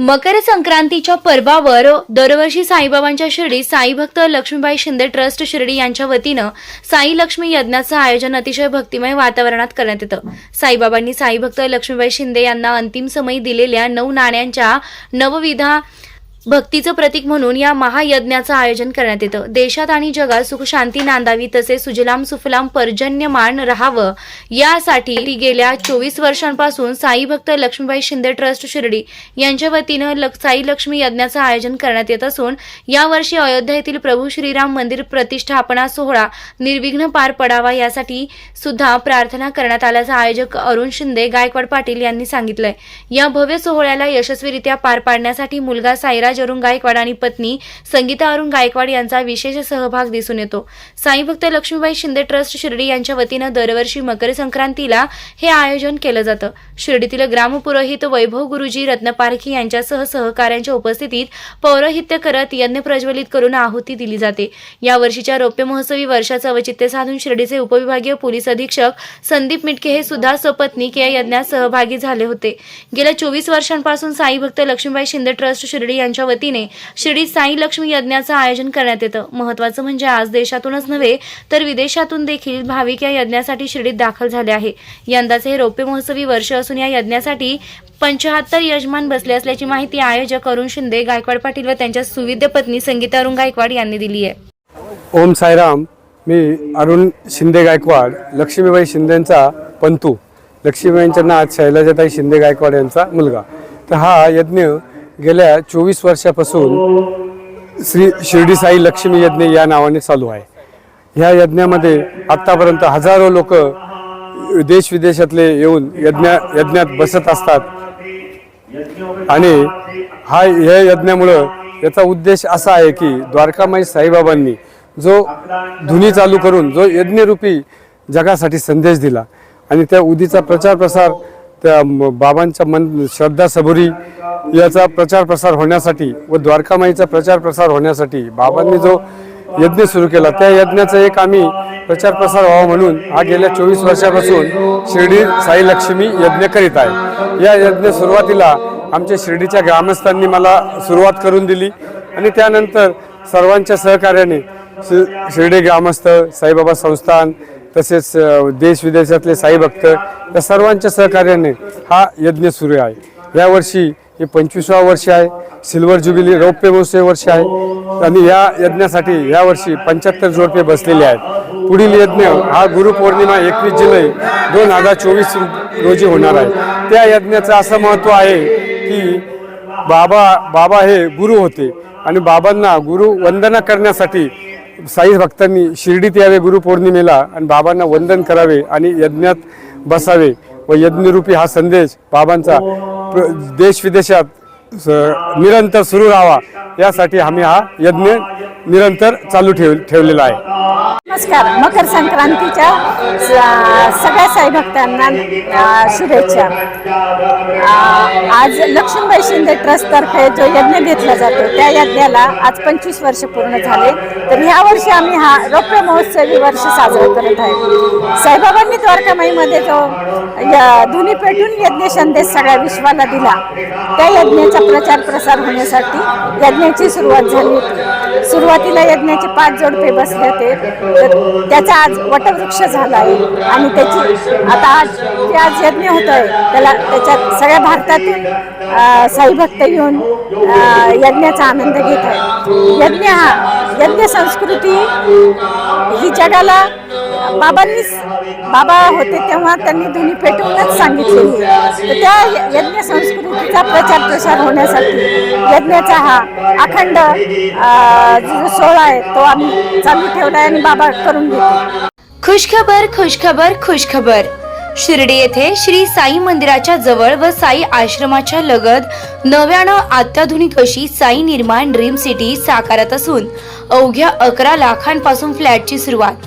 मकर संक्रांतीच्या पर्वावर दरवर्षी साईबाबांच्या शिर्डी साई भक्त लक्ष्मीबाई शिंदे ट्रस्ट शिर्डी यांच्या वतीनं साई लक्ष्मी यज्ञाचं आयोजन अतिशय भक्तिमय वातावरणात करण्यात येतं. साईबाबांनी साई भक्त लक्ष्मीबाई शिंदे यांना अंतिम समयी दिलेल्या नऊ नाण्यांच्या नवविधा भक्तीचं प्रतीक म्हणून या महायज्ञाचं आयोजन करण्यात येतं. देशात आणि जगात सुख शांती नांदावी तसेच सुजलाम सुफलाम पर्जन्यमान राहावं यासाठी गेल्या चोवीस वर्षांपासून साई भक्त लक्ष्मीबाई शिंदे ट्रस्ट शिर्डी यांच्या वतीनं लक साई लक्ष्मी यज्ञाचं आयोजन करण्यात येत असून यावर्षी अयोध्या येथील प्रभू श्रीराम मंदिर प्रतिष्ठापना सोहळा निर्विघ्न पार पडावा यासाठी सुद्धा प्रार्थना करण्यात आल्याचं आयोजक अरुण शिंदे गायकवाड पाटील यांनी सांगितलंय. या भव्य सोहळ्याला यशस्वीरित्या पार पाडण्यासाठी मुलगा साईराज अरुण गायकवाड आणि पत्नी संगीता अरुण गायकवाड यांचा विशेष सहभाग दिसून येतो. साई भक्त लक्ष्मीबाई शिंदे ट्रस्ट शिर्डी यांच्या वतीनं दरवर्षी मकर संक्रांतीला हे आयोजन केलं जातं. शिर्डीतील ग्रामपुरोहित वैभव गुरुजी रत्नपारखी यांच्यासह सहकाऱ्यांच्या उपस्थितीत पौरोहित्य करत यज्ञ प्रज्वलित करून आहुती दिली जाते. या वर्षीच्या रौप्य महोत्सवी वर्षाचं औचित्य साधून शिर्डीचे उपविभागीय पोलीस अधीक्षक संदीप मिटके हे सुद्धा सपत्नीक या यज्ञात सहभागी झाले होते. गेल्या चोवीस वर्षांपासून साई भक्त लक्ष्मीबाई शिंदे ट्रस्ट शिर्डी यांच्या वतीने शिर्डी साई लक्ष्मी यज्ञाचं आयोजन करण्यात येतं. महत्वाचं म्हणजे आज देशातूनच नव्हे तर विदेशातून देखील भाविक या यज्ञासाठी शिर्डीत दाखल झाले आहे. यंदाचे हे रौप्य महोत्सवी वर्ष असून या यज्ञासाठी पंचाहत्तर यजमान बसले असल्याची माहिती आयोजक अरुण शिंदे गायकवाड पाटील व त्यांच्या सुविद्य पत्नी संगीता अरुण गायकवाड यांनी दिली आहे. ओम साईराम मी अरुण शिंदे गायकवाड लक्ष्मीबाई शिंदेंचा पंतू. लक्ष्मीबाईंच्या नाथ शैलाजाताई शिंदे गायकवाड यांचा मुलगा. तर हा यज्ञ गेल्या चोवीस वर्षापासून श्री शिर्डी साई लक्ष्मी यज्ञ या नावाने चालू आहे. ह्या यज्ञामध्ये आत्तापर्यंत हजारो लोक देश विदेशातले येऊन यज्ञ यज्ञात बसत असतात. आणि हा या यज्ञामुळं याचा उद्देश असा आहे की द्वारकामाई साईबाबांनी जो धुनी चालू करून जो यज्ञरूपी जगासाठी संदेश दिला आणि त्या उदीचा प्रचार प्रसार त्या बाबांच्या मन श्रद्धा सबुरी याचा प्रचार प्रसार होण्यासाठी व द्वारकामाईचा प्रचार प्रसार होण्यासाठी बाबांनी जो यज्ञ सुरू केला त्या यज्ञाचा एक आम्ही प्रचार प्रसार व्हावा म्हणून हा गेल्या चोवीस वर्षापासून शिर्डी साई लक्ष्मी यज्ञ करीत आहे. या यज्ञ सुरुवातीला आमच्या शिर्डीच्या ग्रामस्थांनी मला सुरुवात करून दिली आणि त्यानंतर सर्वांच्या सहकार्याने शि शिर्डी ग्रामस्थ साईबाबा संस्थान तसेच देश विदेशातले साई भक्त या सर्वांच्या सहकार्याने हा यज्ञ सुरू आहे. यावर्षी हे पंचवीसवा वर्ष आहे. सिल्वर ज्युबिली रौप्य महोत्सव वर्ष आहे. आणि या यज्ञासाठी यावर्षी पंच्याहत्तर जोडपे बसलेले आहेत. पुढील यज्ञ हा गुरुपौर्णिमा एकवीस जुलै दोन हजार चोवीस रोजी होणार आहे. त्या यज्ञाचं असं महत्त्व आहे की बाबा बाबा हे गुरु होते. आणि बाबांना गुरु वंदना करण्यासाठी साई भक्तांनी शिर्डीत यावे गुरुपौर्णिमेला आणि बाबांना वंदन करावे आणि यज्ञात बसावे व यज्ञरूपी हा संदेश बाबांचा देश विदेशात निरंतर सुरू राहावा. यासाठी आम्ही हा यज्ञ निरंतर चालू ठेव ठेवलेला आहे. नमस्कार. मकर संक्रांतीच्या सगळ्या साई भक्तांना शुभेच्छा. आज लक्ष्मीबाई शिंदे ट्रस्टतर्फे जो यज्ञ घेतला जातो त्या यज्ञाला आज पंचवीस वर्ष पूर्ण झाले. तर ह्या वर्षी आम्ही हा रौप्य महोत्सवी वर्ष साजरा करत आहे. साईबाबांनी द्वारकामाईमध्ये जो धुनी पेटून यज्ञ संदेश सगळ्या विश्वाला दिला त्या यज्ञाचा प्रचार प्रसार होण्यासाठी यज्ञाची सुरुवात झाली होती. सुरुवातीला यज्ञाचे पाच जोडपे बसले होते. तर त्याचा आज वटवृक्ष झाला आहे. आणि त्याची आता आज ते आज यज्ञ होत आहे त्याला त्याच्यात सगळ्या भारतातून साईभक्त येऊन यज्ञाचा आनंद घेत आहे यज्ञ हा यज्ञ संस्कृती ही जगाला बाबांनी बाबा होते तेव्हा त्यांनी दोन्ही पेटवूनच सांगितलेली तर त्या यज्ञ संस्कृतीचा प्रचार प्रसार होण्यासाठी यज्ञाचा हा अखंड जो सोहळा आहे तो आम्ही चालू ठेवला आहे आणि बाबा करून घेतो खुशखबर खुशखबर खुशखबर. शिर्डी येथे श्री साई मंदिराच्या जवळ व साई आश्रमाच्या लगत नव्यानं अत्याधुनिक अशी साई निर्माण ड्रीम सिटी साकारत असून अवघ्या अकरा लाखांपासून फ्लॅटची सुरुवात.